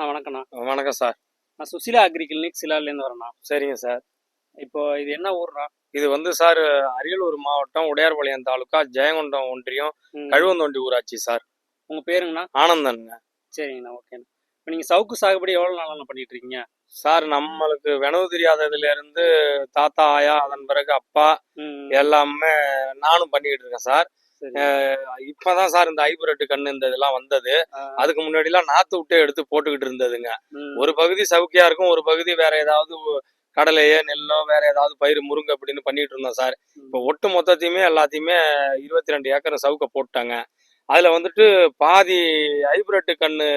அண்ணா வணக்கண்ணா வணக்கம் சார். நான் சுசிலா அக்ரி கிளினிக் சிலார்லேருந்து வரேண்ணா சரிங்க சார். இப்போ இது என்ன ஊர்ண்ணா? இது வந்து சார் அரியலூர் மாவட்டம் உடையார்பாளையம் தாலுக்கா ஜெயங்கொண்டம் ஒன்றியம். கழுவந்தோண்டி ஊராட்சி சார். உங்க பேருங்கண்ணா? ஆனந்தனுங்க சரிங்கண்ணா ஓகேண்ணா. இப்போ நீங்கள் சவுக்கு சாகுபடி எவ்வளோ நாளாண்ணா பண்ணிட்டு இருக்கீங்க சார் நம்மளுக்கு வினவு தெரியாததுல இருந்து தாத்தா ஆயா அதன் பிறகு அப்பா எல்லாமே நானும் பண்ணிக்கிட்டு இருக்கேன் சரி. இப்பதான் சார் இந்த ஹைபிரிட் கண்ணு இந்த இதெல்லாம் வந்தது. அதுக்கு முன்னாடி எல்லாம் நாத்து விட்டே எடுத்து போட்டுக்கிட்டு இருந்ததுங்க. ஒரு பகுதி சவுக்கியா இருக்கும் ஒரு பகுதி வேற ஏதாவது கடலையோ நெல்லோ வேற ஏதாவது பயிர் முருங்கை அப்படின்னு பண்ணிட்டு இருந்தோம் சார். இப்போ ஒட்டு மொத்தத்தையுமே எல்லாத்தையுமே இருபத்தி ரெண்டு ஏக்கர் சவுக்க போட்டாங்க. அதுல வந்துட்டு பாதி ஹைபிரிட் கண்ணு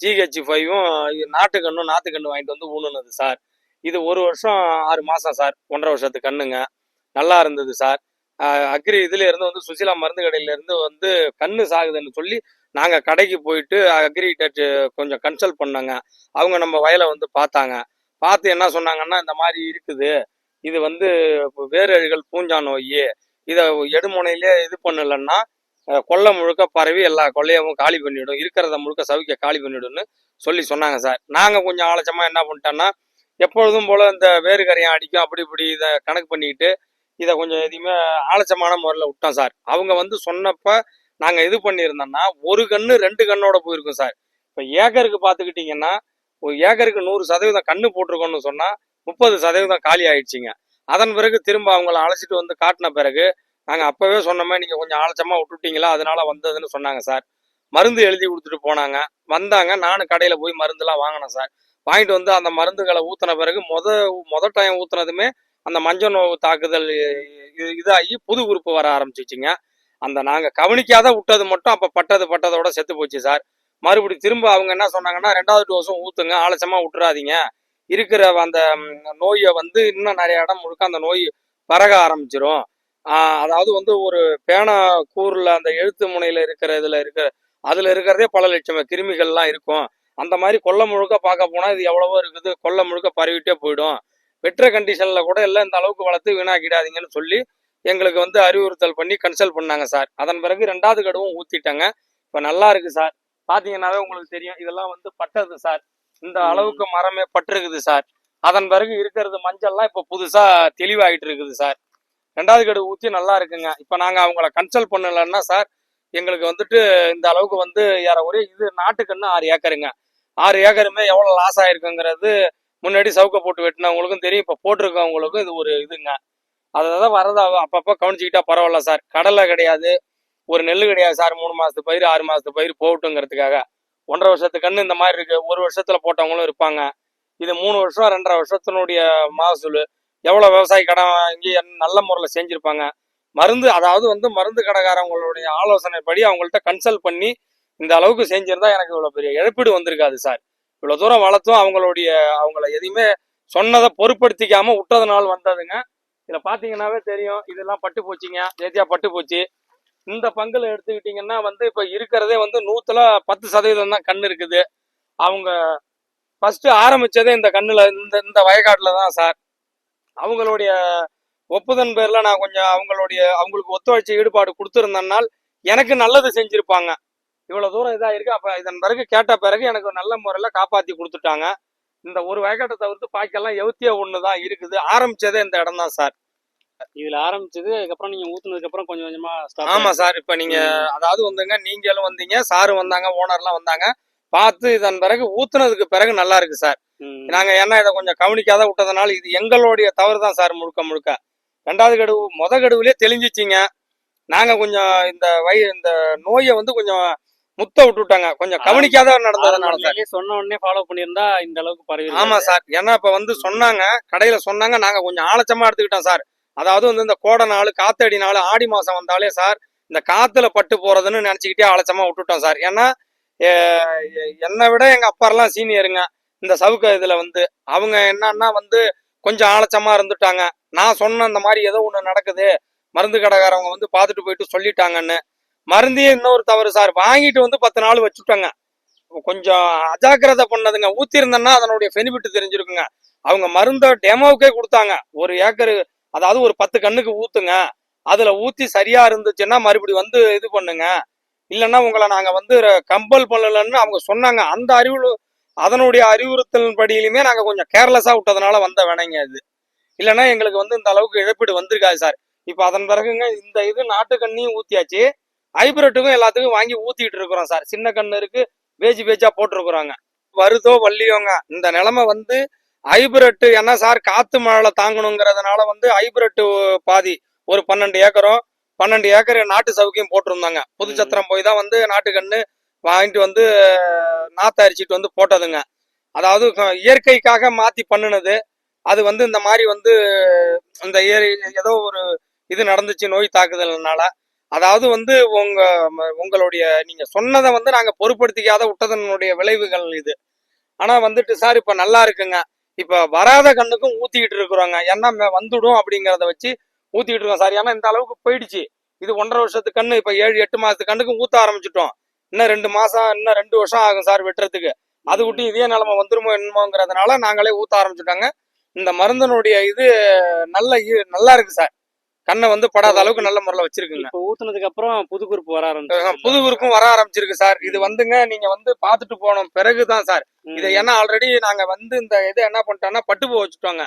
ஜிஹெச் ஃபைவும் நாட்டு கண்ணும் நாத்து கண்ணு வாங்கிட்டு வந்து ஊனுனது சார். இது ஒரு வருஷம் ஆறு மாசம் சார் ஒன்றரை வருஷத்து கண்ணுங்க. நல்லா இருந்தது சார். அக்ரி இதுல இருந்து வந்து சுசிலா மருந்து கடையில இருந்து வந்து கண்ணு சாகுதுன்னு சொல்லி நாங்க கடைக்கு போயிட்டு அக்ரிகிட்ட கொஞ்சம் கன்சல்ட் பண்ணாங்க. அவங்க நம்ம வயலை வந்து பார்த்தாங்க. பார்த்து என்ன சொன்னாங்கன்னா இந்த மாதிரி இருக்குது. இது வந்து வேரழிகள் பூஞ்சா நோய். இதை எடுமுனையிலே இது பண்ணலன்னா கொள்ளை கொல்லை முழுக்க பரவி எல்லா கொள்ளையவும் காலி பண்ணிவிடும் இருக்கிறத முழுக்க சவுக்கிய காலி பண்ணிவிடும்னு சொல்லி சொன்னாங்க சார். நாங்கள் கொஞ்சம் ஆலோசமாக என்ன பண்ணிட்டோன்னா எப்பொழுதும் போல் இந்த வேறு கரையம் அடிக்கும் அப்படி இப்படி இதை கணக்கு பண்ணிக்கிட்டு இதை கொஞ்சம் எதையுமே ஆலட்சமான முறையில் விட்டோம் சார். அவங்க வந்து சொன்னப்போ நாங்கள் இது பண்ணியிருந்தோம்னா ஒரு கன்று ரெண்டு கண்ணோட போயிருக்கும் சார். இப்போ ஏக்கருக்கு பார்த்துக்கிட்டிங்கன்னா ஒரு ஏக்கருக்கு நூறு சதவீதம் கண்ணு போட்டிருக்கோம்னு சொன்னால் முப்பது சதவீதம் காலி ஆயிடுச்சுங்க. அதன் பிறகு திரும்ப அவங்கள அழைச்சிட்டு வந்து காட்டின பிறகு நாங்கள் அப்போவே சொன்னோமே நீங்கள் கொஞ்சம் ஆலட்சமாக விட்டுட்டீங்களா அதனால வந்ததுன்னு சொன்னாங்க சார். மருந்து எழுதி கொடுத்துட்டு போனாங்க. வந்தாங்க. நானும் கடையில் போய் மருந்துலாம் வாங்கினேன் சார். வாங்கிட்டு வந்து அந்த மருந்துகளை ஊற்றின பிறகு முத முத டைம் ஊற்றுனதுமே அந்த மஞ்சள் நோவு தாக்குதல் இது- இதாகி புது உறுப்பு வர ஆரம்பிச்சிச்சுங்க. அந்த நாங்கள் கவனிக்காத விட்டது மட்டும் அப்போ பட்டது பட்டதோட செத்து போச்சு சார். மறுபடி திரும்ப அவங்க என்ன சொன்னாங்கன்னா ரெண்டாவது டோஸும் ஊற்றுங்க ஆலசியமாக விட்டுறாதீங்க. இருக்கிற அந்த நோயை வந்து இன்னும் நிறைய இடம் முழுக்க அந்த நோய் பரக ஆரம்பிச்சிரும். அதாவது வந்து ஒரு பேனா கூரில் அந்த எழுத்து முனையில் இருக்கிற இதில் இருக்கிற அதில் இருக்கிறதே பல லட்சம் கிருமிகள்லாம் இருக்கும். அந்த மாதிரி கொல்லை முழுக்க பார்க்க போனால் இது எவ்வளவோ இருக்குது. கொல்லை முழுக்க பரவிட்டே போயிடும். வெற்ற கண்டிஷன்ல கூட எல்லாம் இந்த அளவுக்கு வளர்த்து வீணாக்கிடாதீங்கன்னு சொல்லி எங்களுக்கு வந்து அறிவுறுத்தல் பண்ணி கன்சல்ட் பண்ணாங்க சார் அதன் பிறகு ரெண்டாவது கடுவும் ஊத்திட்டாங்க. இப்ப நல்லா இருக்கு சார் பாத்தீங்கன்னாவே உங்களுக்கு தெரியும் இதெல்லாம் வந்து பட்டது சார் இந்த. அளவுக்கு மரமே பட்டிருக்குது சார் அதன் பிறகு இருக்கிறது மஞ்சள்லாம் இப்ப புதுசா தெளிவாயிட்டு இருக்குது சார் ரெண்டாவது கடு ஊத்தி நல்லா இருக்குங்க. இப்ப நாங்க அவங்கள கன்சல்ட் பண்ணலன்னா சார் எங்களுக்கு வந்துட்டு இந்த அளவுக்கு வந்து யார ஒரே இது நாட்டுக்கன்னு ஆறு ஏக்கருங்க. ஆறு ஏக்கருமே எவ்வளவு லாஸ் ஆயிருக்குங்கிறது முன்னாடி சவுக்க போட்டு வெட்டினவங்களுக்கும் தெரியும். இப்போ போட்டிருக்கவங்களுக்கும் இது ஒரு இதுங்க. அதான் வரதா அப்பப்போ கவனிச்சிக்கிட்டா பரவாயில்ல சார். கடலை கிடையாது. ஒரு நெல் கிடையாது சார். மூணு மாதத்து பயிர் ஆறு மாதத்து பயிர் போகட்டுங்கிறதுக்காக. ஒன்றரை வருஷத்துக்கன்னு இந்த மாதிரி இருக்குது ஒரு வருஷத்தில் போட்டவங்களும் இருப்பாங்க. இது மூணு வருஷம் ரெண்டரை வருஷத்தினுடைய மகசூல் எவ்வளோ விவசாயி கடன் வாங்கி நல்ல முறையில் செஞ்சுருப்பாங்க. மருந்து அதாவது வந்து மருந்து கடைக்காரவங்களுடைய ஆலோசனைப்படி அவங்கள்ட்ட கன்சல்ட் பண்ணி இந்த அளவுக்கு செஞ்சிருந்தா எனக்கு இவ்வளோ பெரிய இழப்பீடு வந்திருக்காது சார். இவ்வளவு தூரம் வளர்த்தும் அவங்களுடைய அவங்கள எதையுமே சொன்னதை பொருட்படுத்திக்காம விட்டதுனால வந்ததுங்க. இதுல பாத்தீங்கன்னாவே தெரியும் இதெல்லாம் பட்டு போச்சுங்க ஏத்தியா பட்டு போச்சு. இந்த பங்குல எடுத்துக்கிட்டீங்கன்னா வந்து இப்ப இருக்கிறதே வந்து நூத்துல பத்து சதவீதம் தான் கண்ணு இருக்குது. அவங்க ஃபர்ஸ்ட் ஆரம்பிச்சதே இந்த கண்ணுல இந்த இந்த வயக்காட்டில் தான் சார். அவங்களுடைய ஒப்புதன் பேர்ல நான் கொஞ்சம் அவங்களுடைய அவங்களுக்கு ஒத்துழைச்சி ஈடுபாடு கொடுத்துருந்தனால் எனக்கு நல்லது செஞ்சிருப்பாங்க. இவ்வளவு தூரம் இதா இருக்கு. அப்ப இதன் பிறகு கேட்ட பிறகு எனக்கு நல்ல முறையில காப்பாத்தி கொடுத்துட்டாங்க. இந்த ஒரு வயக்காட்டை தவிர்த்து பாக்கெல்லாம் எவத்திய ஒண்ணுதான் இருக்குது. ஆரம்பிச்சதே இந்த இடம் தான் சார். இதுல ஆரம்பிச்சது அதுக்கப்புறம் நீங்க ஊத்துனதுக்கு அப்புறம் கொஞ்சம் கொஞ்சமா ஸ்டாப் ஆமா சார். இப்ப நீங்க அதாவது வந்துங்க நீங்களும் வந்தீங்க சாரு வந்தாங்க ஓனர்லாம் வந்தாங்க. பார்த்து இதன் பிறகு ஊத்துனதுக்கு பிறகு நல்லா இருக்கு சார். நாங்க ஏன்னா இதை கொஞ்சம் கவனிக்காத விட்டதுனால இது எங்களுடைய தவறு தான் சார் முழுக்க முழுக்க. ரெண்டாவது கடுவு முத கடுவுலயே தெளிஞ்சிச்சிங்க. நாங்க கொஞ்சம் இந்த வய இந்த நோயை வந்து கொஞ்சம் முத்த விட்டுட்டாங்க. கொஞ்சம் கவனிக்காத நடந்ததுனால சார். சொன்ன உடனே ஃபாலோ பண்ணியிருந்தா இந்த அளவுக்கு பரவி ஆமா சார். ஏன்னா இப்ப வந்து சொன்னாங்க கடையில சொன்னாங்க நாங்க கொஞ்சம் ஆலட்சமா எடுத்துக்கிட்டோம் சார். அதாவது வந்து இந்த கோடை நாள் காத்தடி நாள் ஆடி மாசம் வந்தாலே சார் இந்த காத்துல பட்டு போறதுன்னு நினைச்சுக்கிட்டே ஆலட்சமா விட்டுட்டோம் சார். ஏன்னா என்னை விட எங்க அப்பாரெல்லாம் சீனியருங்க. இந்த சவுக்க இதுல வந்து அவங்க என்னன்னா வந்து கொஞ்சம் ஆலட்சமா இருந்துட்டாங்க. நான் சொன்ன இந்த மாதிரி ஏதோ ஒண்ணு நடக்குது. மருந்து கடைக்காரவங்க வந்து பார்த்துட்டு போயிட்டு சொல்லிட்டாங்கன்னு. மருந்தே இன்னொரு தவறு சார். வாங்கிட்டு வந்து பத்து நாள் வச்சுட்டாங்க. கொஞ்சம் அஜாக்கிரதை பண்ணதுங்க. ஊத்திருந்தேன்னா அதனுடைய பெனிஃபிட் தெரிஞ்சிருக்குங்க. அவங்க மருந்தை டெமோவுக்கே கொடுத்தாங்க. ஒரு ஏக்கரு அதாவது ஒரு பத்து கண்ணுக்கு ஊத்துங்க. அதுல ஊத்தி சரியா இருந்துச்சுன்னா மறுபடி வந்து இது பண்ணுங்க. இல்லைன்னா உங்களை நாங்க வந்து கம்பல் பண்ணலன்னு அவங்க சொன்னாங்க. அந்த அறிவு அதனுடைய அறிவுறுத்தல் படியிலுமே நாங்க கொஞ்சம் கேர்லெஸ்ஸா விட்டதுனால வந்த வேணைங்க இது இல்லைன்னா எங்களுக்கு வந்து இந்த அளவுக்கு இழப்பீடு வந்திருக்காது சார். இப்போ அதன் பிறகுங்க இந்த இது நாட்டு கண்ணியும் ஊத்தியாச்சு. ஹைபிரிட்டுக்கும் எல்லாத்துக்கும் வாங்கி ஊத்திட்டு இருக்கிறோம் சார். சின்ன கண்ணு இருக்கு பேஜி பேஜா போட்டிருக்கிறோங்க. வருதோ வள்ளியோங்க இந்த நிலைமை வந்து ஹைபிரிட்டு என்ன சார் காத்து மழை தாங்கணுங்கிறதுனால வந்து ஹைபிரிட்டு பாதி ஒரு பன்னெண்டு ஏக்கரும் பன்னெண்டு ஏக்கர் நாட்டு சவுக்கியம் போட்டிருந்தாங்க. புதுச்சத்திரம் போய் தான் வந்து நாட்டு கண்ணு வாங்கிட்டு வந்து நாத்து அரிச்சிட்டு வந்து போட்டதுங்க. அதாவது இயற்கைக்காக மாத்தி பண்ணுனது. அது வந்து இந்த மாதிரி வந்து இந்த ஏரி ஏதோ ஒரு இது நடந்துச்சு நோய் தாக்குதல்னால. அதாவது வந்து உங்க உங்களுடைய நீங்க சொன்னதை வந்து நாங்க பொருட்படுத்திக்காத விட்டதனுடைய விளைவுகள் இது. ஆனா வந்துட்டு சார் இப்ப நல்லா இருக்குங்க. இப்ப வராத கண்ணுக்கும் ஊத்திக்கிட்டு இருக்கிறோங்க. ஏன்னா மே- வந்துடும் அப்படிங்கறத வச்சு ஊத்திக்கிட்டு இருக்கோம் சார். ஏன்னா இந்த அளவுக்கு போயிடுச்சு. இது ஒன்றரை வருஷத்து கண்ணு இப்ப ஏழு எட்டு மாசத்து கண்ணுக்கும் ஊத்த ஆரம்பிச்சிட்டோம். இன்னும் ரெண்டு மாசம் இன்னும் ரெண்டு வருஷம் ஆகும் சார் வெட்டுறதுக்கு. அது விட்டு இதே நிலைமை வந்துருமோ என்னமோங்கிறதுனால நாங்களே ஊத்த ஆரம்பிச்சுட்டாங்க. இந்த மருந்தினுடைய இது நல்ல நல்லா இருக்கு சார். கண்ணை வந்து படாத அளவுக்கு நல்ல முறையில் வச்சிருக்குங்க. ஊத்துனதுக்கு அப்புறம் புது குறிப்பு வர ஆரம்பிச்சு புது உருக்கும் வர ஆரம்பிச்சிருக்கு சார். இது வந்துங்க நீங்க வந்து பார்த்துட்டு போனோம் பிறகுதான் சார். இதை ஏன்னா ஆல்ரெடி நாங்க வந்து இந்த இது என்ன பண்ணிட்டோம்னா பட்டு போ வச்சுட்டோங்க.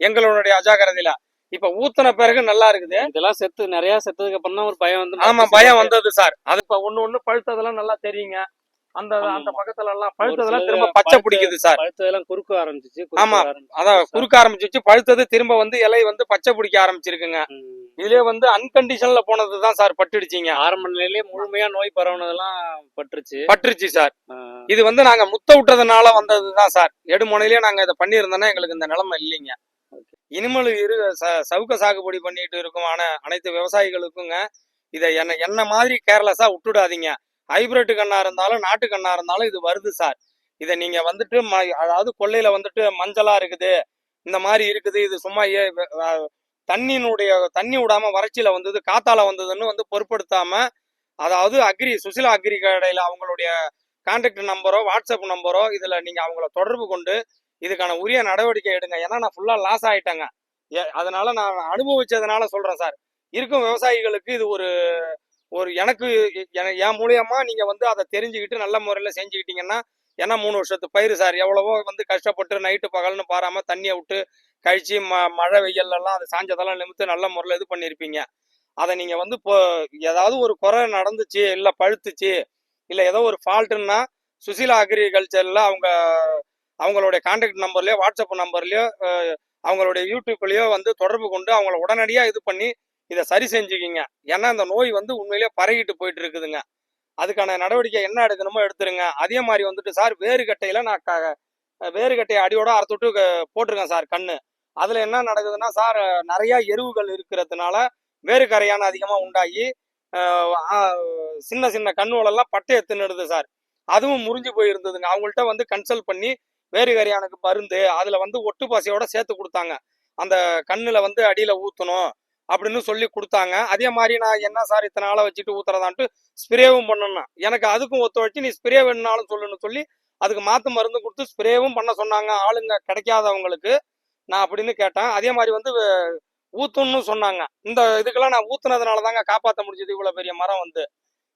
எங்களுடைய அஜாக்கிரதையில. இப்ப ஊத்துன பிறகு நல்லா இருக்குது. இதெல்லாம் செத்து நிறைய செத்ததுக்கு அப்புறம் தான் ஒரு பயம் வந்து ஆமா பயம் வந்தது சார். அது இப்ப ஒண்ணு ஒண்ணு பழுத்ததெல்லாம் நல்லா தெரியுங்க. அந்த. அந்த பக்கத்துல எல்லாம் பழுத்ததெல்லாம் திரும்ப பச்சை பிடிக்குது சார். பழுத்ததெல்லாம் குறுக்க ஆரம்பிச்சிச்சு ஆமா, அதான் குறுக்க ஆரம்பிச்சிச்சு பழுத்தது திரும்ப வந்து இலை வந்து பச்சை பிடிக்க ஆரம்பிச்சிருக்குங்க. இதுலயே வந்து அன்கண்டிஷன்ல போனதுதான் சார் பட்டுடுச்சிங்க. ஆரம்ப நிலையிலேயே முழுமையா நோய் பரவுனதெல்லாம் பட்டுருச்சு. பட்டுருச்சு சார். இது வந்து நாங்க முத்த விட்டதுனால வந்ததுதான் சார். எடுமுனையிலேயே நாங்க இதை பண்ணியிருந்தோம்னா எங்களுக்கு இந்த நிலைமை இல்லைங்க. இனிமேல் இரு சவுக்க சாகுபடி பண்ணிட்டு இருக்குமான அனைத்து விவசாயிகளுக்குங்க இதை என்ன என்ன மாதிரி கேர்லெஸ்ஸா விட்டுடாதீங்க. ஹைபிரிட் கண்ணா இருந்தாலும் நாட்டு கண்ணா இருந்தாலும் இது வருது சார். இதை நீங்க வந்துட்டு ம- அதாவது கொள்ளையில வந்துட்டு மஞ்சளா இருக்குது இந்த மாதிரி இருக்குது இது சும்மா ஏ- தண்ணினுடைய தண்ணியினுடைய தண்ணி விடாம வறட்சியில வந்தது காத்தால வந்ததுன்னு வந்து பொருட்படுத்தாம அதாவது அக்ரி சுசிலா அக்ரி கடையில் அவங்களுடைய கான்டாக்ட் நம்பரோ வாட்ஸ்அப் நம்பரோ இதுல நீங்க அவங்கள தொடர்பு கொண்டு இதுக்கான உரிய நடவடிக்கை எடுங்க. ஏன்னா நான் ஃபுல்லா லாஸ் ஆயிட்டேங்க. ஏ- அதனால நான் அனுபவிச்சதுனால சொல்றேன் சார். இருக்கும் விவசாயிகளுக்கு இது ஒரு ஒரு எனக்கு என் மூலியமா நீங்க வந்து அதை தெரிஞ்சுக்கிட்டு நல்ல முறையில் செஞ்சுக்கிட்டீங்கன்னா ஏன்னா மூணு வருஷத்து பயிர் சார் எவ்வளவோ வந்து கஷ்டப்பட்டு நைட்டு பகல்னு பாராம தண்ணியை விட்டு கழிச்சு ம மழை வெயில் எல்லாம் அது சாஞ்சதெல்லாம் நிமித்து நல்ல முறையில் இது பண்ணியிருப்பீங்க அதை நீங்க வந்து இப்போ ஏதாவது ஒரு குறை நடந்துச்சு இல்லை பழுத்துச்சு இல்லை ஏதோ ஒரு ஃபால்ட்டுன்னா சுசிலா அக்ரிகல்ச்சரில் அவங்க அவங்களுடைய கான்டாக்ட் நம்பர்லேயோ வாட்ஸ்அப் நம்பர்லேயோ அவங்களுடைய யூடியூப்லேயோ வந்து தொடர்பு கொண்டு அவங்கள உடனடியாக இது பண்ணி இதை சரி செஞ்சுக்கிங்க. ஏன்னா இந்த நோய் வந்து உண்மையிலேயே பரகிட்டு போயிட்டு இருக்குதுங்க அதுக்கான நடவடிக்கை என்ன எடுக்கணுமோ எடுத்துருங்க. அதே மாதிரி வந்துட்டு சார் வேறுகட்டையில் நான் க- வேறுகட்டையை அடியோட அறுத்துட்டு போட்டிருக்கேன் சார் கண்ணு. அதில் என்ன நடக்குதுன்னா சார் நிறையா எருவுகள் இருக்கிறதுனால வேறு கரையான அதிகமாக உண்டாகி சின்ன சின்ன கண்ணுகளெல்லாம் பட்டையை தின்னுடுது சார். அதுவும் முறிஞ்சு போயிருந்ததுங்க. அவங்கள்ட்ட வந்து கன்சல்ட் பண்ணி வேறு கரையானுக்கு மருந்து அதில் வந்து ஒட்டு பாசையோட சேர்த்து கொடுத்தாங்க. அந்த கண்ணில் வந்து அடியில் ஊற்றணும் அப்படின்னு சொல்லி கொடுத்தாங்க. அதே மாதிரி நான் என்ன சார் இத்தனை ஆளை வச்சுட்டு ஊத்துறதான்ட்டு ஸ்ப்ரேவும் பண்ணணும் எனக்கு அதுக்கும் ஒத்துழைச்சு நீ ஸ்ப்ரே வேணுனாலும் சொல்லுன்னு சொல்லி அதுக்கு மாத்து மருந்து கொடுத்து ஸ்ப்ரேவும் பண்ண சொன்னாங்க. ஆளுங்க கிடைக்காதவங்களுக்கு நான் அப்படின்னு கேட்டேன். அதே மாதிரி வந்து அஹ், சொன்னாங்க. இந்த இதுக்கெல்லாம் நான் ஊத்துனதுனால தாங்க காப்பாற்ற முடிஞ்சது இவ்வளோ பெரிய மரம் வந்து.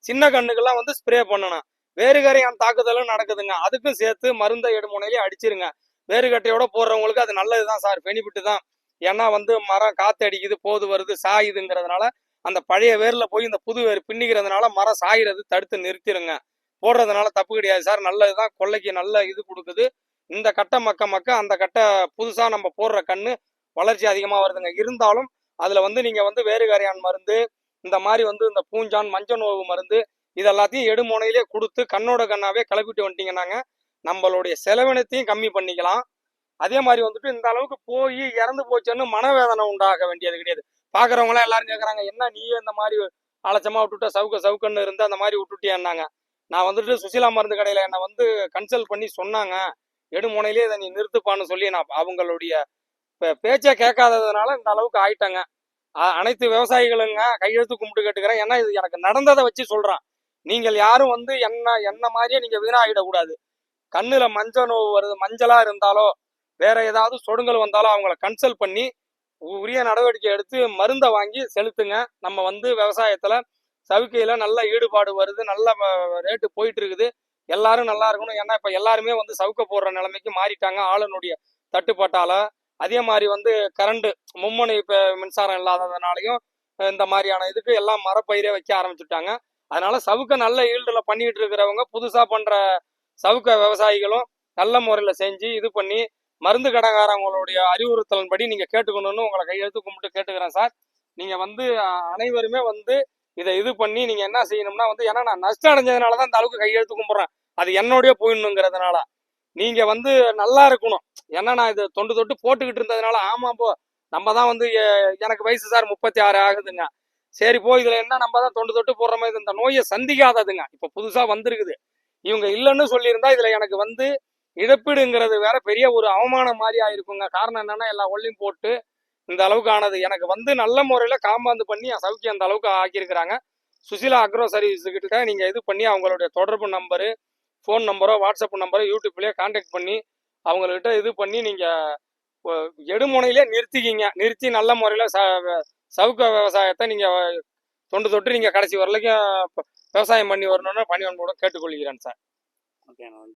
சின்ன கண்ணுக்கெல்லாம் வந்து ஸ்ப்ரே பண்ணணும் வேறுகரையான் தாக்குதலும் நடக்குதுங்க. அதுக்கும் சேர்த்து மருந்தை எடுமுனையிலேயே அடிச்சிருங்க. வேறுகட்டையோட போடுறவங்களுக்கு அது நல்லது தான் சார். பெனிஃபிட் தான் ஏன்னா வந்து மரம் காத்து அடிக்குது போது வருது சாயுதுங்கிறதுனால அந்த பழைய வேர்ல போய் இந்த புது வேர் பின்னிக்கிறதுனால மரம் சாயிறது தடுத்து நிறுத்திடுங்க போடுறதுனால தப்பு கிடையாது சார். நல்லதுதான். கொள்ளைக்கு நல்ல இது கொடுக்குது. இந்த கட்டை மக்க மக்க அந்த கட்டை புதுசா நம்ம போடுற கண்ணு வளர்ச்சி அதிகமா வருதுங்க. இருந்தாலும் அதுல வந்து நீங்க வந்து வேறுகாரியான் மருந்து இந்த மாதிரி வந்து இந்த பூஞ்சான் மஞ்சள் நோவு மருந்து இது எல்லாத்தையும் எடுமுனையிலே கொடுத்து கண்ணோட கண்ணாவே கிளப்பிட்டு வந்துட்டீங்கன்னாங்க. நம்மளுடைய செலவினத்தையும் கம்மி பண்ணிக்கலாம். அதே மாதிரி வந்துட்டு இந்த அளவுக்கு போய் இறந்து போச்சுன்னு மனவேதனை உண்டாக வேண்டியது கிடையாது. பாக்குறவங்களாம் எல்லாரும் கேக்குறாங்க என்ன நீ இந்த மாதிரி அலட்சமா விட்டுட்ட சவுக்க சவுக்கன்னு இருந்து அந்த மாதிரி விட்டுட்டியான்னாங்க. நான் வந்துட்டு சுசிலா மருந்து கடையில என்னை வந்து கன்சல்ட் பண்ணி சொன்னாங்க. எடுமுனையிலே இதை நீ நிறுத்துப்பான்னு சொல்லி நான் அவங்களுடைய பே- பேச்சை கேட்காததுனால இந்த அளவுக்கு ஆயிட்டேங்க. அனைத்து விவசாயிகளுங்க கையெழுத்து கும்பிட்டு கேட்டுக்கிறேன். ஏன்னா இது எனக்கு நடந்ததை வச்சு சொல்றேன். நீங்கள் யாரும் வந்து என்ன என்ன மாதிரியே நீங்க வீணாகிடக்கூடாது கண்ணுல மஞ்சள் நோவு வருது மஞ்சளா இருந்தாலோ வேற ஏதாவது சொடுங்கல் வந்தாலும் அவங்கள கன்சல்ட் பண்ணி உரிய நடவடிக்கை எடுத்து மருந்தை வாங்கி செலுத்துங்க. நம்ம வந்து விவசாயத்துல சவுக்கையில நல்ல ஈடுபாடு வருது நல்ல ரேட்டு போயிட்டு இருக்குது. எல்லாரும் நல்லா இருக்கணும். ஏன்னா இப்ப எல்லாருமே வந்து சவுக்க போடுற நிலைமைக்கு மாறிட்டாங்க. ஆளுனுடைய தட்டுப்பாட்டால. அதே மாதிரி வந்து கரண்ட் மும்முனை இப்ப மின்சாரம் இல்லாததுனாலையும் இந்த மாதிரியான இதுக்கு எல்லாம் மரப்பயிரே வைக்க ஆரம்பிச்சுட்டாங்க. அதனால சவுக்க நல்ல ஈல்டுல பண்ணிட்டு இருக்கிறவங்க புதுசா பண்ற சவுக்க விவசாயிகளும் நல்ல முறையில செஞ்சு இது பண்ணி மருந்து கடைக்காரங்களுடைய அறிவுறுத்தலின்படி நீங்க கேட்டுக்கணும்னு உங்களை கையெழுத்து கும்பிட்டு கேட்டுக்கிறேன் சார். நீங்க வந்து அனைவருமே வந்து இதை இது பண்ணி நீங்க என்ன செய்யணும்னா வந்து ஏன்னா நான் நஷ்டம் அடைஞ்சதுனால தான் இந்த அளவுக்கு கையெழுத்து கும்பிட்றேன். அது என்னுடைய போயிடணுங்கிறதுனால நீங்க வந்து நல்லா இருக்கணும். ஏன்னா நான் இதை தொண்டு தொட்டு போட்டுக்கிட்டு இருந்ததுனால ஆமா போ நம்ம தான் வந்து எனக்கு வயசு சார் முப்பத்தி ஆறு ஆகுதுங்க. சரி போ இதுல என்ன நம்ம தான் தொண்டு தொட்டு போடுற மாதிரி இந்த நோயை சந்திக்காததுங்க. இப்ப புதுசா வந்திருக்குது. இவங்க இல்லைன்னு சொல்லியிருந்தா இதுல எனக்கு வந்து இழப்பீடுங்கிறது வேற பெரிய ஒரு அவமானம் மாதிரி ஆயிருக்குங்க. காரணம் என்னன்னா எல்லா ஒல்லையும் போட்டு இந்த அளவுக்கு ஆனது. எனக்கு வந்து நல்ல முறையில காம்பாந்து பண்ணி என் சவுக்கி அந்த அளவுக்கு ஆக்கியிருக்கிறாங்க. சுசிலா அக்ரோ சர்வீஸ் கிட்ட நீங்க இது பண்ணி அவங்களுடைய தொடர்பு நம்பரு ஃபோன் நம்பரோ வாட்ஸ்அப் நம்பரோ யூடியூப்லேயே கான்டாக்ட் பண்ணி அவங்கக்கிட்ட இது பண்ணி நீங்க எடுமுனையிலே நிறுத்திக்கிங்க. நிறுத்தி நல்ல முறையில ச சவுக்க விவசாயத்தை நீங்க தொண்டு தொட்டு நீங்க கடைசி வரலைக்கும் விவசாயம் பண்ணி வரணும்னு பணிவன்போட கேட்டுக்கொள்கிறேன் சார். ஓகே